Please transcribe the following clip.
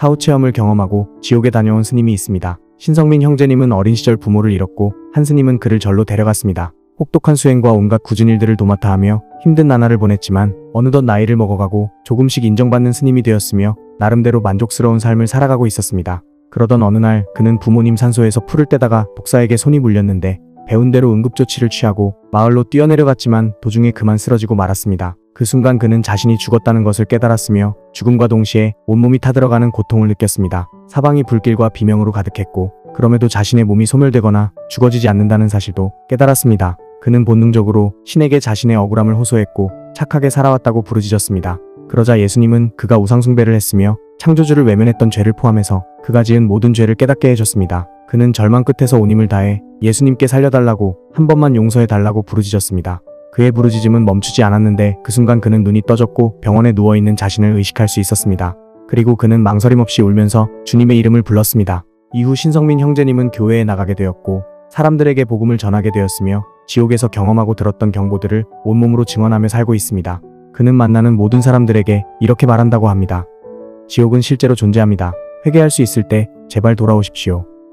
사후 체험을 경험하고 지옥에 다녀온 스님이 있습니다. 신성민 형제님은 어린 시절 부모를 잃었고 한 스님은 그를 절로 데려갔습니다. 혹독한 수행과 온갖 굳은 일들을 도맡아 하며 힘든 나날을 보냈지만 어느덧 나이를 먹어가고 조금씩 인정받는 스님이 되었으며 나름대로 만족스러운 삶을 살아가고 있었습니다. 그러던 어느 날 그는 부모님 산소에서 풀을 떼다가 독사에게 손이 물렸는데 배운 대로 응급조치를 취하고 마을로 뛰어내려갔지만 도중에 그만 쓰러지고 말았습니다. 그 순간 그는 자신이 죽었다는 것을 깨달았으며 죽음과 동시에 온몸이 타들어가는 고통을 느꼈습니다. 사방이 불길과 비명으로 가득했고 그럼에도 자신의 몸이 소멸되거나 죽어지지 않는다는 사실도 깨달았습니다. 그는 본능적으로 신에게 자신의 억울함을 호소했고 착하게 살아왔다고 부르짖었습니다. 그러자 예수님은 그가 우상숭배를 했으며 창조주를 외면했던 죄를 포함해서 그가 지은 모든 죄를 깨닫게 해줬습니다. 그는 절망 끝에서 온 힘을 다해 예수님께 살려달라고 한 번만 용서해달라고 부르짖었습니다. 그의 부르짖음은 멈추지 않았는데 그 순간 그는 눈이 떠졌고 병원에 누워있는 자신을 의식할 수 있었습니다. 그리고 그는 망설임 없이 울면서 주님의 이름을 불렀습니다. 이후 신성민 형제님은 교회에 나가게 되었고 사람들에게 복음을 전하게 되었으며 지옥에서 경험하고 들었던 경고들을 온몸으로 증언하며 살고 있습니다. 그는 만나는 모든 사람들에게 이렇게 말한다고 합니다. 지옥은 실제로 존재합니다. 회개할 수 있을 때 제발 돌아오십시오.